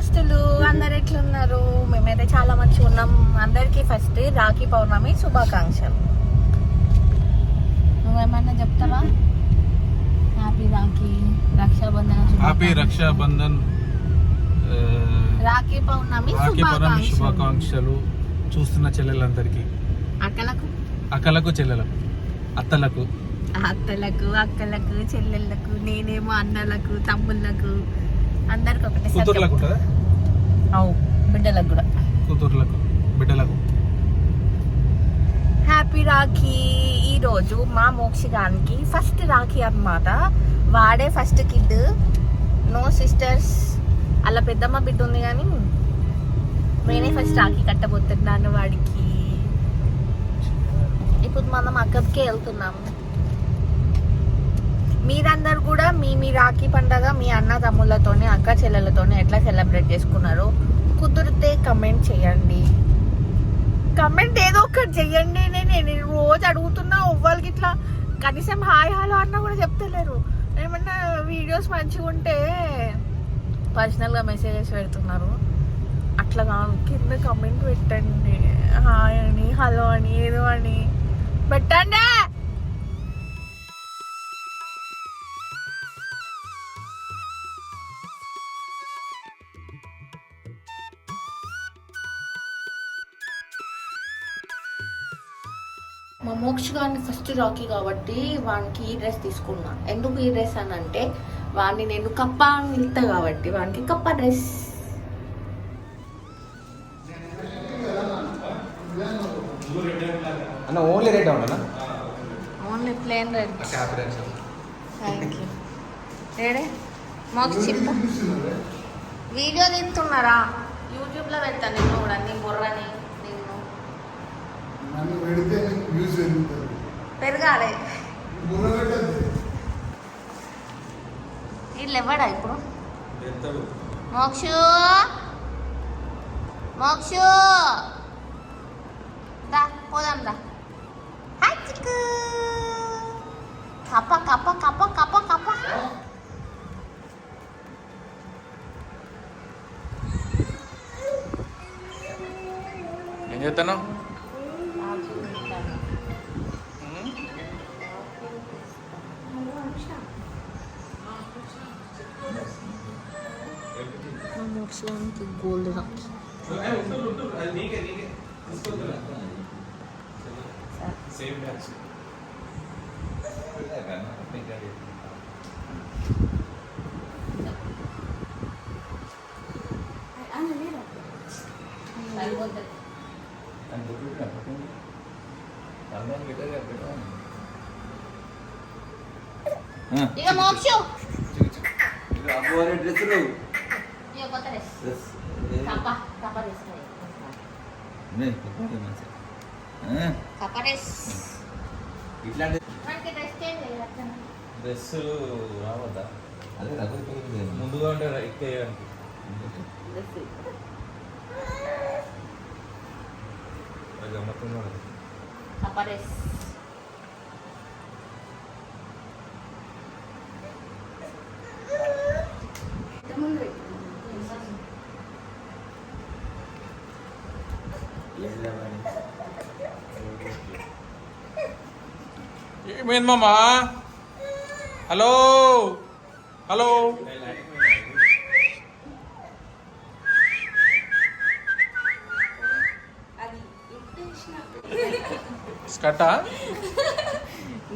దోస్తులు అందరు ఎట్లున్నారు? మేమైతే చాలా మంచిగా ఉన్నాం. అందరికి ఫస్ట్ రాఖీ పౌర్ణమి శుభాకాంక్షలు. నువ్వేమన్నా చెప్తావా? Happy Rakhi Raksha Bandhan happy. Rakshabandhan Rakhi పౌర్ణమి రాఖీ పౌర్ణమి శుభాకాంక్షలు. శుభాకాంక్షలు చూస్తున్న చెల్లెలందరికీ. అక్కలకు? అక్కలకు చెల్లెలకు. అత్తలకు. అత్తలకు అక్కలకు చెల్లెళ్ళకు నేనేమో అన్నలకు తమ్ముళ్ళకు అందరికి ఒకటే కూతుర్లకు ఉంటుందా? అవు బిడ్డలకు కూడా. కూతుర్లకు బిడ్డలకు. హ్యాపీ రాఖీ. ఈ రోజు మా మోక్షిగానికి ఫస్ట్ రాఖీ అన్నమాట. వాడే ఫస్ట్ కిడ్. No sisters. అలా పెద్దమ్మ బిడ్డ ఉంది కానీ నేనే ఫస్ట్ రాఖీ కట్టబోతున్నాను వాడికి. ఇప్పుడు మనం అక్కడికే వెళ్తున్నాము మీరందరు కూడా మీ మీ రాఖీ పండగ మీ అన్న తమ్ముళ్ళతోనే అక్క చెల్లెలతోనే ఎట్లా సెలబ్రేట్ చేసుకున్నారు? కుదిరితే కమెంట్ చేయండి. కమెంట్ ఏదో ఒకటి చెయ్యండి నేను నేను రోజు అడుగుతున్నా ఒవ్వాలకి ఇట్లా కనీసం హాయ్ హలో అన్నా కూడా చెప్తలేరు. ఏమన్నా వీడియోస్ మంచిగా ఉంటే పర్సనల్గా మెసేజెస్ పెడుతున్నారు. అట్లా కాదు. కింద కమెంట్ పెట్టండి. హాయ్ అని హలో అని ఏదో అని. పెట్టండి! గారిని ఫస్ట్ రాకీ కాబట్టి వానికి ఈ డ్రెస్ తీసుకున్నా. ఎందుకు ఈ డ్రెస్ అని అంటే వాడిని నేను కప్ప అని పిలుస్తా కాబట్టి వానికి కప్ప డ్రెస్ అన్న ఓన్లీ రేట్ అవునా only plain red thank you ఏడే? మోక్ష చెప్పు వీడియో తీస్తున్నారా? యూట్యూబ్లో పెడతాను నిన్ను కూడా నీ బుర్రని నిన్ను. నన్ను పెడితే వ్యూస్ పెరుగుతుంది పెరగాలి. వీళ్ళు ఎవడా ఇప్పుడు? మోక్షు! మోక్షు! దా పోదాం దా చిక్కు! కప్ప కప్ప కప్ప కప్ప కప్ప. ఏం చేస్తాను మోక్షానికి గోల్డ్ రాకి ఇక మోక్షు డ్రెస్సులు ఇక కొత్త డ్రెస్ కప్ప కప్ప తీసుకుని కప్ప డ్రెస్ ఇట్లాంటి మనకి డ్రెస్ చేంజ్ చేయొచ్చు డ్రెస్సులు రావద్దా అదే రఘుపతి ముందుగా ఉంటే ఎక్కేయడానికి అది గమ్మత్తుగా కప్ప డ్రెస్ ఏమైంది మామా? హలో? హలో?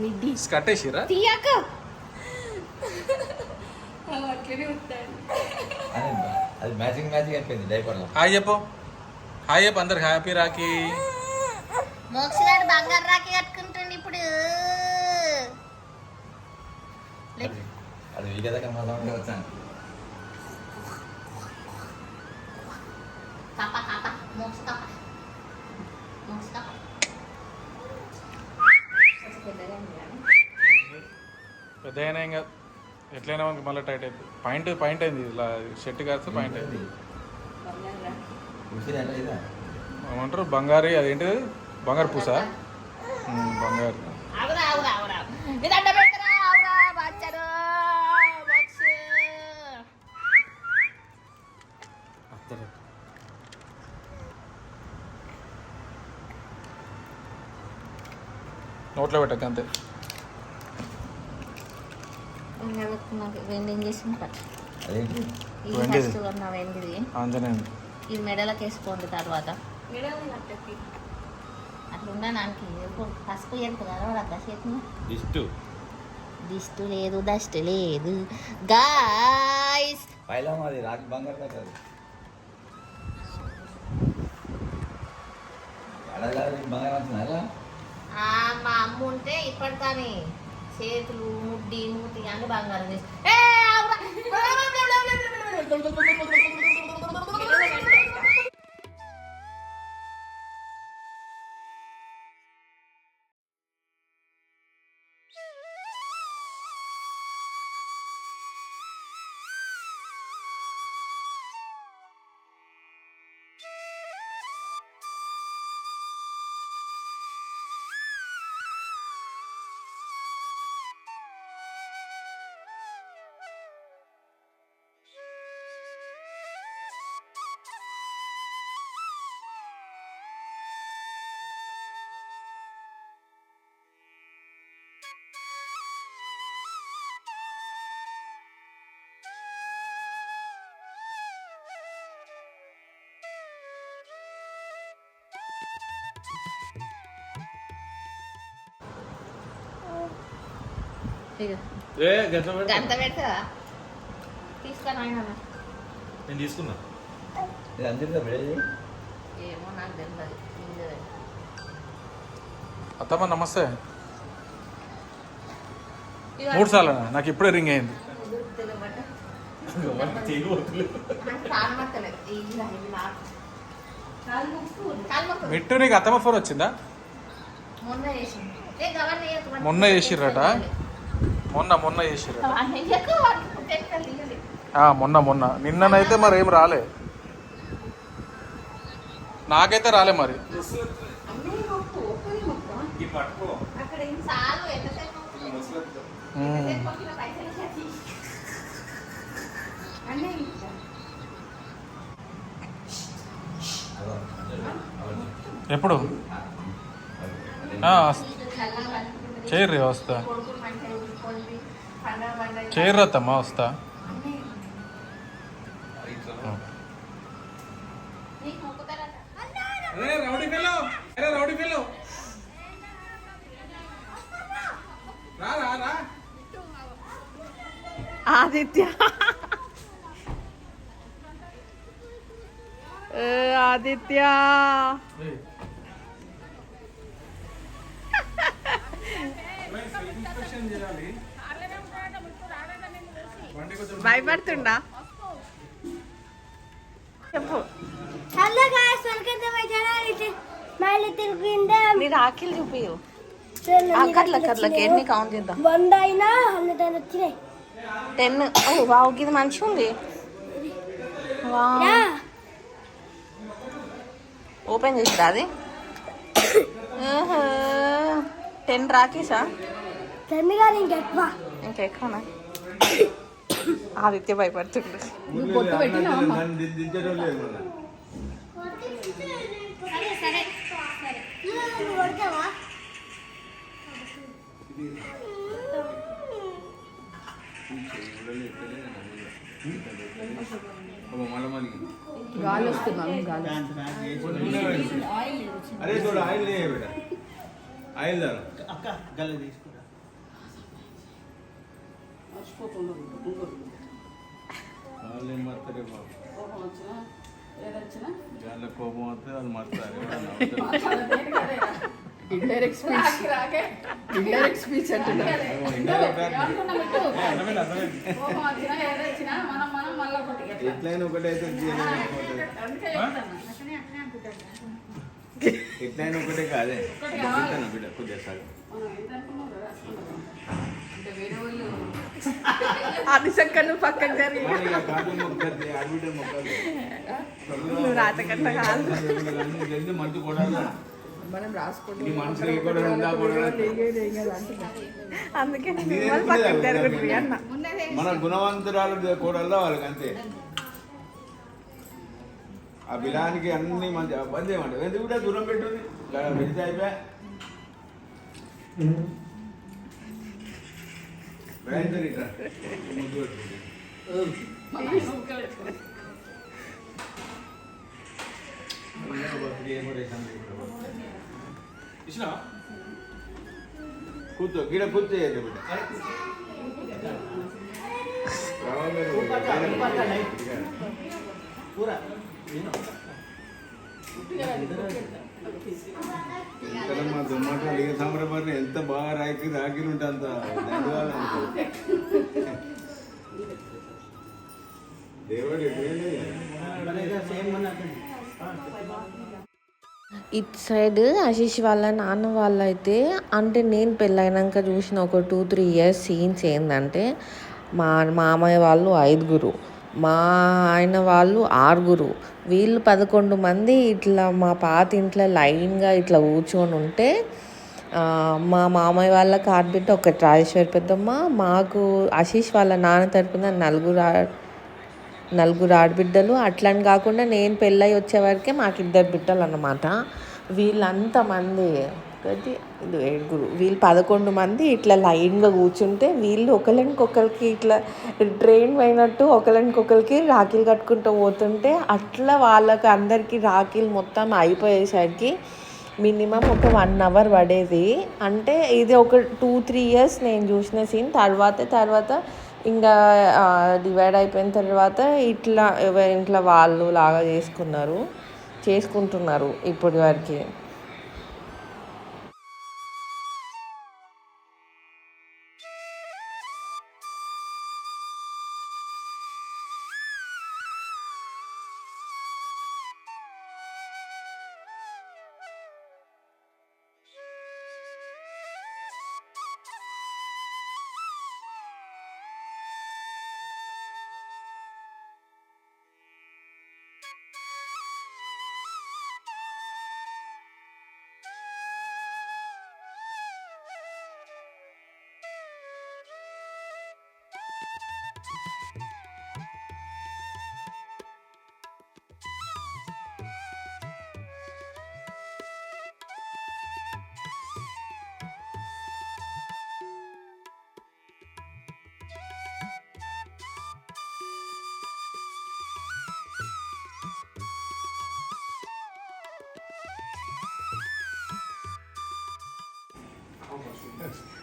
మిడ్డి స్కట్ వేసిరా తీయక. అది మ్యాచింగ్ మ్యాచింగ్ అయిపోయింది డైపర్లో. హాయ్ చెప్పు. హాయ్ చెప్పు అందరికి హ్యాపీ రాఖీ. మోక్ష గారు బంగారు రాకి కట్టుకుంటుండు ఇప్పుడు. మళ్ళీ ఉంటే వచ్చాను. కప్ప కప్ప మోక్ష కప్ప మోక్ష కప్ప పెద్ద అయినా ఇంకా ఎట్లయినా మనకి మళ్ళీ టైట్ అవుతుంది పాయింట్ పాయింట్ అయింది ఇలా షర్ట్ కాస్తే పాయింట్ అయింది. ఏమంటారు? బంగారు అదేంటిది? బంగారు పూస? బంగారు. నోట్లో పెట్టక అంతే. ఇది ఇది మెడలకు వేసుకోండి తర్వాత. దిష్టు. లేదు దష్టు లేదు. గాయస్! పైలా మాది రాకి బంగారు కదా అడగాలి బంగారం మా అమ్మ ఉంటే ఇప్పటికాని చేతులు ముడ్డి మూతి అన్ని బంగారం చేసి పెడతా. తీసుకొని ఆయన నేను తీసుకున్నా. ఇది ఏమో నాకు తెలియదు. అత్తమ్మ నమస్తే. మూడు సార్లు నాకు ఇప్పుడే రింగ్ అయింది. మిట్టు నీకు అత్తమ్మ ఫోన్ వచ్చిందా? మొన్న చేసిర్రట? మొన్న మొన్న. ఆ, మొన్న మొన్న నిన్ననైతే మరి ఏం రాలే నాకైతే రాలే మరి. ఎప్పుడు. చేయర్రి వస్తా అత్తమ్మ వస్తా. రౌడీ పిల్లో. రౌడీ పిల్లో. రా రా రా. ఆదిత్య. ఏ, ఆదిత్య ఇన్స్పెక్షన్ చేయాలి బండి కొంచెం భయపడుతుండా చెప్పు hello guys welcome to my channel it my నీ రాఖీలు చూపియు కట్ల కట్లకి ఎన్ని కౌంట్ చేద్దాం. వంద అయినా హండ్రెడ్ అయినా వచ్చినాయి. టెన్ ఓ వావ్ ఇది మంచిగా ఉంది. ఓపెన్ చేసిరా అది? టెన్ రాకీసా టెన్ గారు ఇంకెక్కువ ఇంకెక్కువనా ఆదిత్య భయపడుతుండు సరే సరే నువ్వు కొడతావా అరే చూడు ఆయిల్ లేదు బిడ్డ ఆయిల్ దాను వాళ్ళు ఏం మారుతారే బాబు గాల్లో కోపం వస్తే వాళ్ళు మారుతారు. ఇండైరెక్ట్ స్పీచ్ ఇండైరెక్ట్ స్పీచ్ అంటున్నా ఎట్లయినా ఒకటే అయితే ఎట్లయినా ఒకటే కాదే. బిడ్డ కొద్దిగా సార్. నువ్వు పక్కకు జరిగి. నువ్వు రాతకట్ల కాదు. మనం రాసుకుంటాం నీ మనసులో ఏ కూడా ఉందా కూడా అందుకే వాళ్ళు పక్కకు జరుగుతుంది అన్న. మన గుణవంతురాలు కూడల్లో వాళ్ళకి అంతే. ఆ బిలానికి అన్ని మంచి బంద్ చేయమంటారు ఎందుకు కూడా దూరం పెట్టుంది? అయిపోయా? వేయించరు ఇట్లా ముద్దు పెట్టుకుంటే. కూర్చో గిడ ఇక్కడ మా దుమ్మాట ఏ సంబరపడిన ఎంత బాగా రాకి రాకిలు ఉంటే అంత దండవాళ్ళు దేవుడు ఎటువంటి సైడ్ ఆశీష్ వాళ్ళ నాన్న వాళ్ళు అయితే అంటే నేను పెళ్ళైనాక చూసిన ఒక టూ త్రీ ఇయర్స్ సీన్స్ ఏంటంటే మా మామయ్య వాళ్ళు ఐదుగురు. మా ఆయన వాళ్ళు ఆరుగురు. వీళ్ళు పదకొండు మంది ఇట్లా మా పాత ఇంట్లో లైన్గా ఇట్లా కూర్చొని ఉంటే మా మామయ్య వాళ్ళ కార్బిట్ ఒక రాజేశ్వరి పెద్దమ్మ మాకు ఆశీష్ వాళ్ళ నాన్న తరపున నలుగురు నలుగురు ఆడబిడ్డలు. అట్లని కాకుండా నేను పెళ్ళై వచ్చేవరకే మాకు ఇద్దరు బిడ్డలు అన్నమాట. వీళ్ళంతమంది ఒకటి ఏడుగురు. వీళ్ళు పదకొండు మంది ఇట్లా లైన్గా కూర్చుంటే వీళ్ళు ఒకరికొకరికి ఇట్లా ట్రైన్ అయినట్టు ఒకరికొకరికి రాఖీలు కట్టుకుంటూ పోతుంటే అట్లా వాళ్ళకి అందరికీ రాఖీలు మొత్తం అయిపోయేసరికి మినిమం ఒక వన్ అవర్ పడేది. అంటే ఇది ఒక టూ త్రీ ఇయర్స్ నేను చూసిన సీన్. తర్వాత తర్వాత ఇంకా డివైడ్ అయిపోయిన తర్వాత ఇట్లా ఎవరింట్లో వాళ్ళు లాగా చేసుకున్నారు. చేసుకుంటున్నారు ఇప్పటి వరకు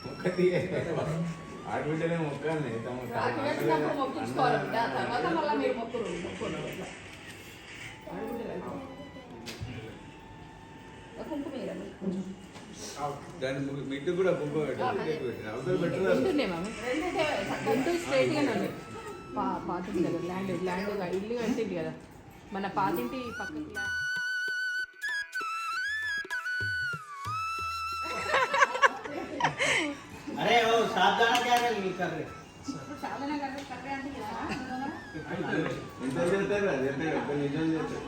ఒక్కటి ఆడబిడ్డనే మొక్కాలి దాని ము- మిట్టు కూడా అవసరం పెట్టారు పాతింటి కదా ల్యాండ్ ల్యాండ్ ఇల్లు కట్టింది కదా. మన పాతింటి పక్కకి ల్యాండ్ अरे वो सावधान क्या कर रहे ఎంత చేస్తారు అది ఎంత ఒక్క నిజం చేస్తారు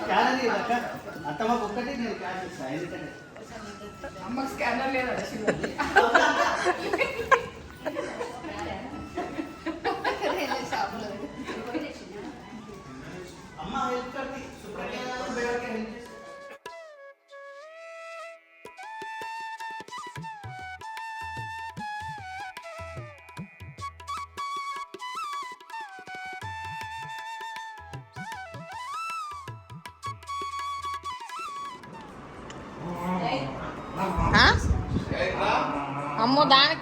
क्या नहीं रखा అత్తమ్మ ఒక్కటి నేను క్యాష్ ఇస్తాను ఎందుకంటే అమ్మకి స్కానర్ లేదా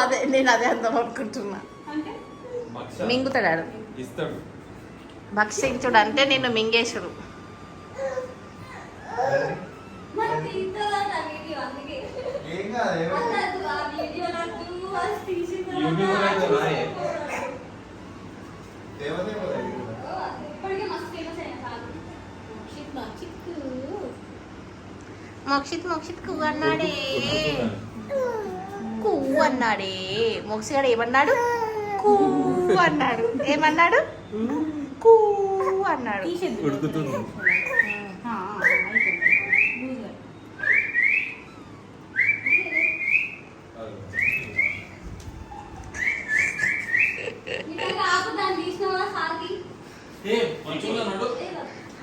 అదే నేను అదే అందాం అనుకుంటున్నా. మింగుతాడు ఇస్తాడు. భక్షించుడు అంటే నిన్ను మింగేసుడు. మరి తీస్తుందా నా వీడియో అందుకే. ఏం కాదు అన్నది ఆ వీడియో నాకు తీసిన యూట్యూబర్ అయితే రాయే. ఇప్పటికే మస్తు ఫేమస్ అయిన కాదు. మోక్షిత్ మోక్షిత్ అన్నాడే. కువ్వు అన్నాడే. మోక్షగాడు ఏమన్నాడు? కువ్వు అన్నాడు. ఏమన్నాడు? కువ్వు అన్నాడు.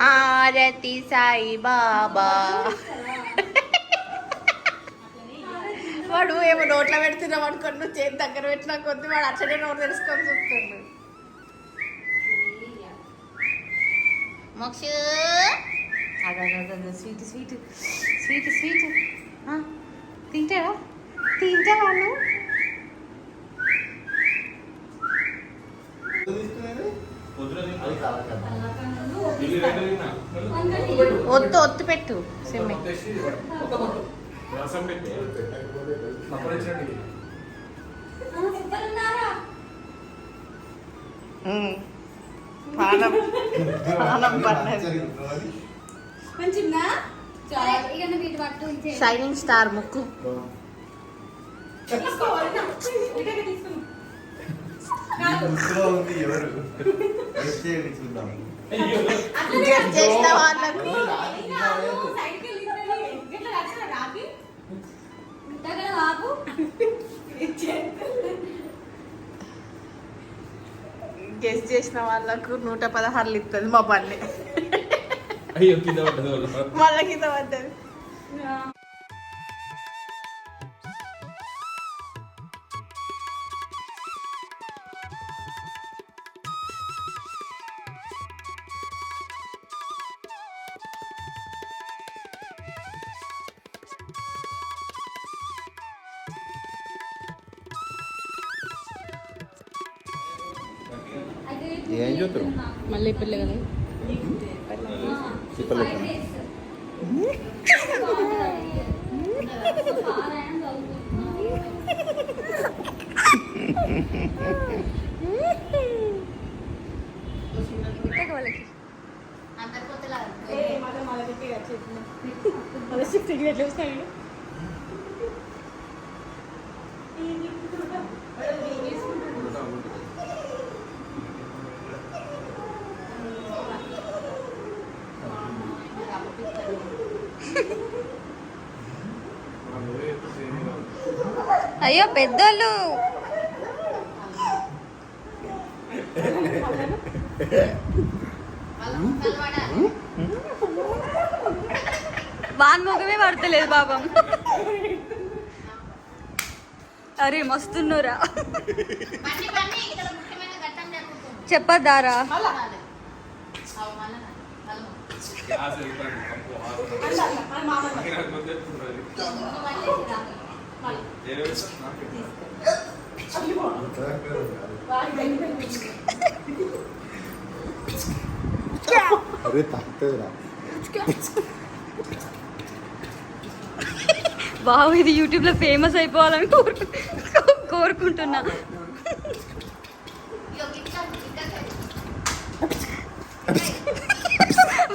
ఆరతి సాయి బాబా. వాడు ఏమో నోట్లో పెడుతున్నాం అనుకోండి నువ్వు చేతి దగ్గర పెట్టినా కొద్ది వాడు అట్లనే నోరు తెలుసుకొని చూస్తున్నాడు. Moksha. Sweet sweet. Sweet sweet. తింటారా తింటావా? నువ్వు? ఒత్తు ఒత్తు పెట్టు సిమ్మి. రసం పెట్టి. పన్నది షైనింగ్ స్టార్ ముక్కు. చేసిన వాళ్ళకు ఇంతగా ఆపు గెస్ట్ చేసిన వాళ్ళకు నూట పదహారులు ఇస్తుంది మా పల్లె అయ్యో కింద పడ్డది వాళ్ళు కింద పడ్డది. మళ్ళీ పిల్ల కదా అయ్యో పెద్దోళ్ళు వాన్ ముఖమే పడతలేదు పాపం అరే మస్తున్నోరా చెప్పద్దారా గ్యాస్ అరే తాకుతుందిరా బాబు ఇది యూట్యూబ్లో ఫేమస్ అయిపోవాలని కోరుకు కోరుకుంటున్నా.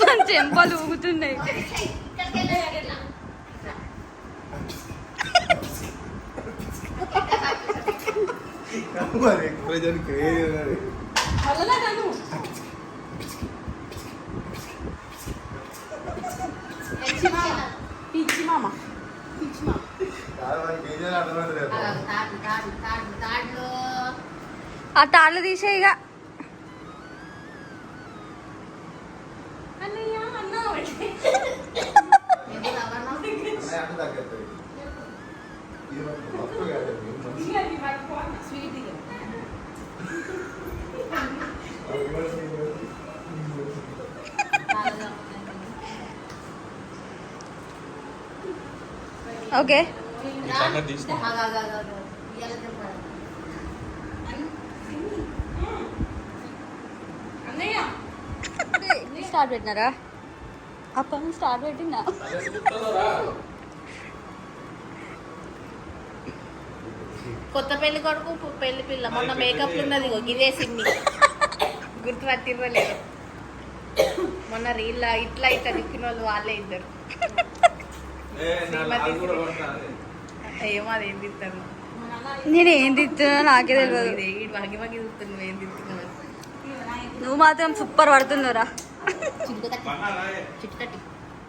మన చెంపలు ఊగుతున్నాయి. మరి ఎక్స్ప్రెషన్ క్రేజ్ ఉన్నది. పిచ్చి మామ. పిచ్చి మామ. ఆ తాళ్ళు తీసేయిగా అన్నయ్య ఓకే ఈ సంగతి తీసుకో అన్నయ్య స్టార్ట్ పెట్టినారా అప్పటి స్టార్ట్ పెట్టినా కొత్త పెళ్ళి కొడుకు పెళ్ళి పిల్ల. మొన్న మేకప్ ఉన్నది ఇగో ఇదే సిన్ని గుర్తు పట్టిర్రలేదు మొన్న రీల్ ఇట్లా ఇట్లా తిప్పిన వాళ్ళు వాళ్ళే ఇద్దరు. ఏమో అది ఏం తిత్తారు. నేను ఏం తిట్టున్నా నాకే తెలియదు వగి వగి చూస్తున్నావు ఏం తిత్తున్నావు నువ్వు మాత్రం సూపర్ పడుతున్నారా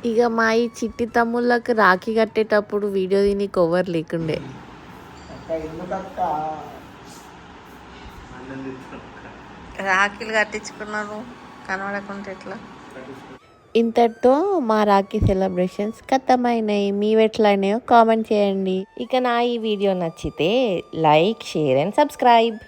ఇక మా ఈ చిట్టి తమ్ముళ్ళకి రాఖీ కట్టేటప్పుడు వీడియో దీని కవర్ లేకుండే. రాఖీలు కట్టించుకున్నాను కనబడకుంటే ఎట్లా? ఇంతటితో మా రాఖీ సెలబ్రేషన్స్ ఖతమైనాయి మీవి ఎట్లయినాయో కామెంట్ చేయండి. ఇక నా ఈ వీడియో నచ్చితే లైక్ షేర్ అండ్ సబ్స్క్రైబ్.